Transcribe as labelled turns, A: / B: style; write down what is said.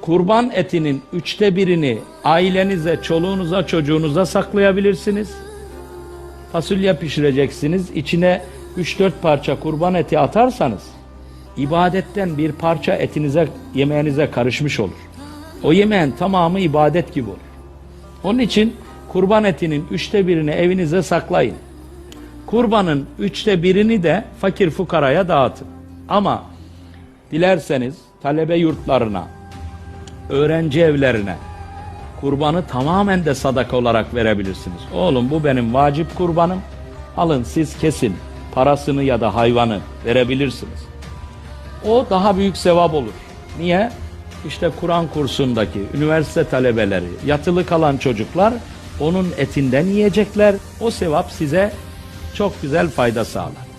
A: Kurban etinin üçte birini ailenize, çoluğunuza, çocuğunuza saklayabilirsiniz. Fasulye pişireceksiniz. İçine 3-4 parça kurban eti atarsanız ibadetten bir parça etinize, yemeğinize karışmış olur. O yemeğin tamamı ibadet gibi olur. Onun için kurban etinin üçte birini evinize saklayın. Kurbanın üçte birini de fakir fukaraya dağıtın. Ama dilerseniz talebe yurtlarına, öğrenci evlerine kurbanı tamamen de sadaka olarak verebilirsiniz. Oğlum bu benim vacip kurbanım. Alın siz kesin parasını ya da hayvanı verebilirsiniz. O daha büyük sevap olur. Niye? İşte Kur'an kursundaki üniversite talebeleri, yatılı kalan çocuklar onun etinden yiyecekler. O sevap size çok güzel fayda sağlar.